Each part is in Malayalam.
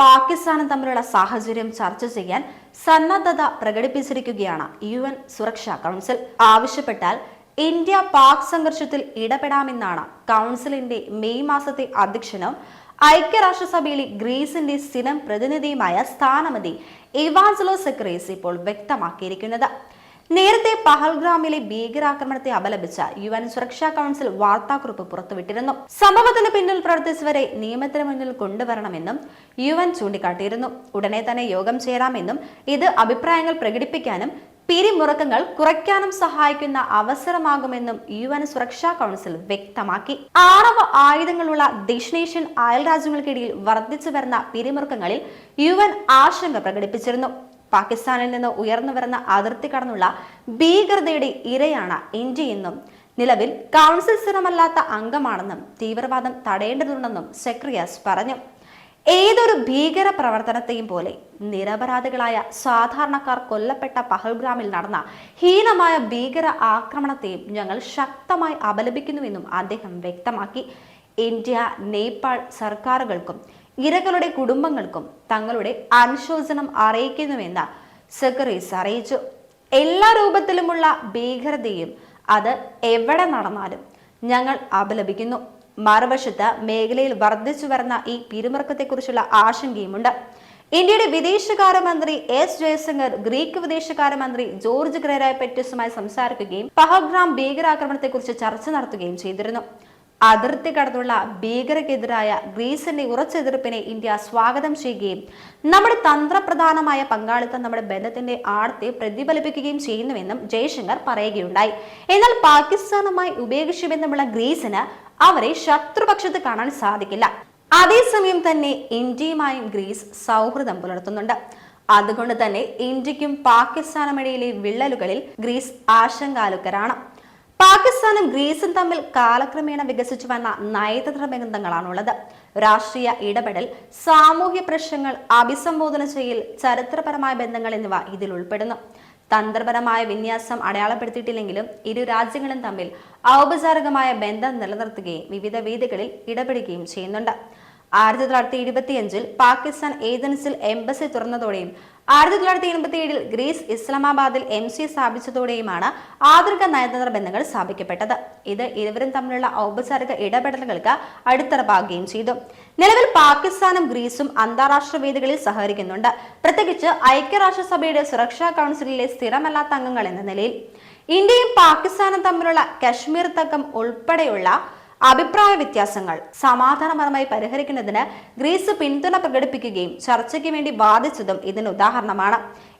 പാകിസ്ഥാനും തമ്മിലുള്ള സാഹചര്യം ചർച്ച ചെയ്യാൻ സന്നദ്ധത പ്രകടിപ്പിച്ചിരിക്കുകയാണ് യു എൻ സുരക്ഷാ കൗൺസിൽ. ആവശ്യപ്പെട്ടാൽ ഇന്ത്യ പാക് സംഘർഷത്തിൽ ഇടപെടാമെന്നാണ് കൗൺസിലിന്റെ മെയ് മാസത്തെ അധ്യക്ഷനും ഐക്യരാഷ്ട്രസഭയിലെ ഗ്രീസിന്റെ സ്ഥിരം പ്രതിനിധിയുമായ സ്ഥാനമതി ഇവാൻസലോ സെക്രേസ് ഇപ്പോൾ വ്യക്തമാക്കിയിരിക്കുന്നത്. നേരത്തെ പഹൽഗ്രാമിലെ ഭീകരാക്രമണത്തെ അപലപിച്ച യു എൻ സുരക്ഷാ കൗൺസിൽ വാർത്താക്കുറിപ്പ് പുറത്തുവിട്ടിരുന്നു. സംഭവത്തിന് പിന്നിൽ പ്രവർത്തിച്ചവരെ നിയമത്തിന് മുന്നിൽ കൊണ്ടുവരണമെന്നും യു എൻ ചൂണ്ടിക്കാട്ടിയിരുന്നു. ഉടനെ തന്നെ യോഗം ചേരാമെന്നും ഇത് അഭിപ്രായങ്ങൾ പ്രകടിപ്പിക്കാനും പിരിമുറുക്കങ്ങൾ കുറയ്ക്കാനും സഹായിക്കുന്ന അവസരമാകുമെന്നും യു എൻ സുരക്ഷാ കൗൺസിൽ വ്യക്തമാക്കി. ആണവ ആയുധങ്ങളുള്ള ദക്ഷിണേഷ്യൻ അയൽ രാജ്യങ്ങൾക്കിടയിൽ വർദ്ധിച്ചു വരുന്ന പിരിമുറുക്കങ്ങളിൽ യു എൻ ആശങ്ക പ്രകടിപ്പിച്ചിരുന്നു. പാകിസ്ഥാനിൽ നിന്ന് ഉയർന്നു വരുന്ന അതിർത്തി കടന്നുള്ള ഭീകരതയുടെ ഇരയാണ് ഇന്ത്യ എന്നും നിലവിൽ കൗൺസിൽ സ്ഥിരമല്ലാത്ത അംഗമാണെന്നും തീവ്രവാദം തടയേണ്ടതുണ്ടെന്നും സെക്രിയാസ് പറഞ്ഞു. ഏതൊരു ഭീകര പ്രവർത്തനത്തെയും പോലെ നിരപരാധികളായ സാധാരണക്കാർ കൊല്ലപ്പെട്ട പഹൽഗ്രാമിൽ നടന്ന ഹീനമായ ഭീകര ആക്രമണത്തെയും ഞങ്ങൾ ശക്തമായി അപലപിക്കുന്നുവെന്നും അദ്ദേഹം വ്യക്തമാക്കി. ഇന്ത്യ നേപ്പാൾ സർക്കാരുകൾക്കും ഇരകളുടെ കുടുംബങ്ങൾക്കും തങ്ങളുടെ അനുശോചനം അറിയിക്കുന്നുവെന്ന് സെക്രട്ടറീസ് അറിയിച്ചു. എല്ലാ രൂപത്തിലുമുള്ള ഭീകരതയും അത് എവിടെ നടന്നാലും ഞങ്ങൾ അപലപിക്കുന്നു. മറുവശത്ത് മേഖലയിൽ വർദ്ധിച്ചു വരുന്ന ഈ പിരിമുറുക്കത്തെക്കുറിച്ചുള്ള ആശങ്കയുമുണ്ട്. ഇന്ത്യയുടെ വിദേശകാര്യമന്ത്രി എസ് ജയശങ്കർ ഗ്രീക്ക് വിദേശകാര്യമന്ത്രി ജോർജ് ഗ്രേരായ പെറ്റിസുമായി സംസാരിക്കുകയും പഹഗ്രാം ഭീകരാക്രമണത്തെക്കുറിച്ച് ചർച്ച നടത്തുകയും ചെയ്തിരുന്നു. അതിർത്തി കടന്നുള്ള ഭീകരക്കെതിരായ ഗ്രീസിന്റെ ഉറച്ചെതിർപ്പിനെ ഇന്ത്യ സ്വാഗതം ചെയ്യുകയും നമ്മുടെ തന്ത്രപ്രധാനമായ പങ്കാളിത്തം നമ്മുടെ ബന്ധത്തിന്റെ ആഴത്തെ പ്രതിഫലിപ്പിക്കുകയും ചെയ്യുന്നുവെന്നും ജയശങ്കർ പറയുകയുണ്ടായി. എന്നാൽ പാകിസ്ഥാനുമായി ബന്ധമുള്ള ഗ്രീസിന് അവരെ ശത്രുപക്ഷത്ത് കാണാൻ സാധിക്കില്ല. അതേസമയം തന്നെ ഇന്ത്യയുമായും ഗ്രീസ് സൗഹൃദം പുലർത്തുന്നുണ്ട്. അതുകൊണ്ട് തന്നെ ഇന്ത്യക്കും പാകിസ്ഥാനുമിടയിലെ വിള്ളലുകളിൽ ഗ്രീസ് ആശങ്കാലുക്കരാണ്. പാകിസ്ഥാനും ഗ്രീസും തമ്മിൽ കാലക്രമേണ വികസിച്ചു വന്ന നയതന്ത്ര ബന്ധങ്ങളാണുള്ളത്. രാഷ്ട്രീയ ഇടപെടൽ സാമൂഹ്യ പ്രശ്നങ്ങൾ അഭിസംബോധന ചെയ്യൽ ചരിത്രപരമായ ബന്ധങ്ങൾ എന്നിവ ഇതിൽ ഉൾപ്പെടുന്നു. തന്ത്രപരമായ വിന്യാസം അടയാളപ്പെടുത്തിയിട്ടില്ലെങ്കിലും ഇരു രാജ്യങ്ങളും തമ്മിൽ ഔപചാരികമായ ബന്ധം നിലനിർത്തുകയും വിവിധ വേദികളിൽ ഇടപെടുകയും ചെയ്യുന്നുണ്ട്. ആയിരത്തി തൊള്ളായിരത്തി ഇരുപത്തിയഞ്ചിൽ പാകിസ്ഥാൻ ഏതൻസിൽ എംബസി തുറന്നതോടെയും ആയിരത്തി തൊള്ളായിരത്തി എൺപത്തി ഏഴിൽ ഗ്രീസ് ഇസ്ലാമാബാദിൽ എം സി സ്ഥാപിച്ചതോടെയുമാണ് ആധുനിക നയതന്ത്ര ബന്ധങ്ങൾ സ്ഥാപിക്കപ്പെട്ടത്. ഇത് ഇരുവരും തമ്മിലുള്ള ഔപചാരിക ഇടപെടലുകൾക്ക് അടിത്തറപ്പാകുകയും ചെയ്തു. നിലവിൽ പാകിസ്ഥാനും ഗ്രീസും അന്താരാഷ്ട്ര വേദികളിൽ സഹകരിക്കുന്നുണ്ട്. പ്രത്യേകിച്ച് ഐക്യരാഷ്ട്രസഭയുടെ സുരക്ഷാ കൗൺസിലിലെ സ്ഥിരമല്ലാത്ത അംഗങ്ങൾ എന്ന നിലയിൽ. ഇന്ത്യയും പാകിസ്ഥാനും തമ്മിലുള്ള കശ്മീർ തക്കം ഉൾപ്പെടെയുള്ള അഭിപ്രായ വ്യത്യാസങ്ങൾ സമാധാനപരമായി പരിഹരിക്കുന്നതിന് ഗ്രീസ് പിന്തുണ പ്രകടിപ്പിക്കുകയും ചർച്ചയ്ക്ക് വേണ്ടി വാദിച്ചതും ഇതിന് ഉദാഹരണമാണ്.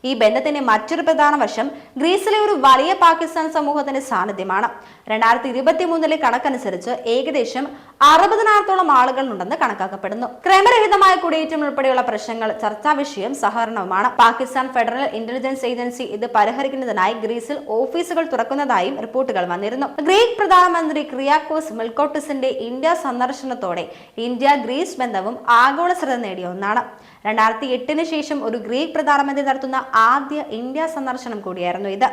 ഈ ബന്ധത്തിന്റെ മറ്റൊരു പ്രധാന വശം ഗ്രീസിലെ ഒരു വലിയ പാകിസ്ഥാൻ സമൂഹത്തിന്റെ സാന്നിധ്യമാണ്. രണ്ടായിരത്തി ഇരുപത്തി മൂന്നിലെ കണക്കനുസരിച്ച് ഏകദേശം അറുപതിനായിരത്തോളം ആളുകൾ ഉണ്ടെന്ന് കണക്കാക്കപ്പെടുന്നു. ക്രമരഹിതമായ കുടിയേറ്റം ഉൾപ്പെടെയുള്ള പ്രശ്നങ്ങൾ ചർച്ചാ വിഷയം സഹകരണവുമാണ്. പാകിസ്ഥാൻ ഫെഡറൽ ഇന്റലിജൻസ് ഏജൻസി ഇത് പരിഹരിക്കുന്നതിനായി ഗ്രീസിൽ ഓഫീസുകൾ തുറക്കുന്നതായും റിപ്പോർട്ടുകൾ വന്നിരുന്നു. ഗ്രീക്ക് പ്രധാനമന്ത്രി ക്രിയാക്കോസ് മിൽക്കോട്ടിസിന്റെ ഇന്ത്യ സന്ദർശനത്തോടെ ഇന്ത്യ ഗ്രീസ് ബന്ധവും ആഗോള ശ്രദ്ധ നേടിയ ഒന്നാണ്. രണ്ടായിരത്തി എട്ടിന് ശേഷം ഒരു ഗ്രീക്ക് പ്രധാനമന്ത്രി നടത്തുന്ന ആദ്യ ഇന്ത്യ സന്ദർശനം കൂടിയായിരുന്നു ഇത്.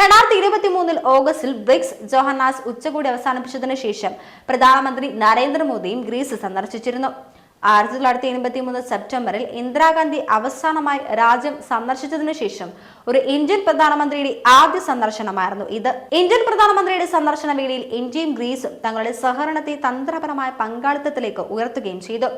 രണ്ടായിരത്തി ഇരുപത്തി മൂന്നിൽ ഓഗസ്റ്റിൽ ബ്രിക്സ് ജോഹന്നാസ് ഉച്ചകോടി അവസാനിപ്പിച്ചതിനു ശേഷം പ്രധാനമന്ത്രി നരേന്ദ്രമോദിയും ഗ്രീസ് സന്ദർശിച്ചിരുന്നു. ആയിരത്തി തൊള്ളായിരത്തി എൺപത്തി മൂന്ന് സെപ്റ്റംബറിൽ ഇന്ദിരാഗാന്ധി അവസാനമായി രാജ്യം സന്ദർശിച്ചതിനു ശേഷം ഒരു ഇന്ത്യൻ പ്രധാനമന്ത്രിയുടെ ആദ്യ സന്ദർശനമായിരുന്നു ഇത്. ഇന്ത്യൻ പ്രധാനമന്ത്രിയുടെ സന്ദർശന വേളയിൽ ഇന്ത്യയും ഗ്രീസും തങ്ങളുടെ സഹകരണത്തെ തന്ത്രപരമായ പങ്കാളിത്തത്തിലേക്ക് ഉയർത്തുകയും ചെയ്തു.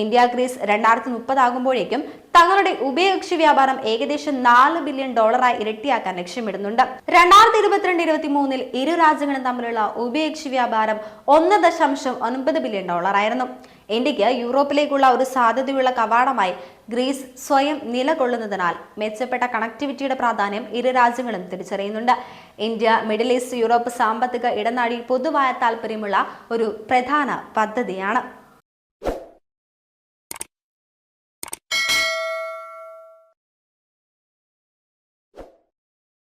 ഇന്ത്യ ഗ്രീസ് രണ്ടായിരത്തി മുപ്പതാകുമ്പോഴേക്കും തങ്ങളുടെ ഉഭയകക്ഷി വ്യാപാരം ഏകദേശം നാല് ബില്യൺ ഡോളറായി ഇരട്ടിയാക്കാൻ ലക്ഷ്യമിടുന്നുണ്ട്. രണ്ടായിരത്തി ഇരുപത്തിരണ്ട് ഇരുപത്തി മൂന്നിൽ ഇരു രാജ്യങ്ങളും തമ്മിലുള്ള ഉഭയകക്ഷി വ്യാപാരം ഒന്ന് ദശാംശം ഒൻപത് ബില്യൺ ഡോളറായിരുന്നു. ഇന്ത്യയ്ക്ക് യൂറോപ്പിലേക്കുള്ള ഒരു സാധ്യതയുള്ള കവാടമായി ഗ്രീസ് സ്വയം നിലകൊള്ളുന്നതിനാൽ മെച്ചപ്പെട്ട കണക്ടിവിറ്റിയുടെ പ്രാധാന്യം ഇരു രാജ്യങ്ങളും തിരിച്ചറിയുന്നുണ്ട്. ഇന്ത്യ മിഡിൽ ഈസ്റ്റ് യൂറോപ്പ് സാമ്പത്തിക ഇടനാഴി പൊതുവായ താല്പര്യമുള്ള ഒരു പ്രധാന പദ്ധതിയാണ്.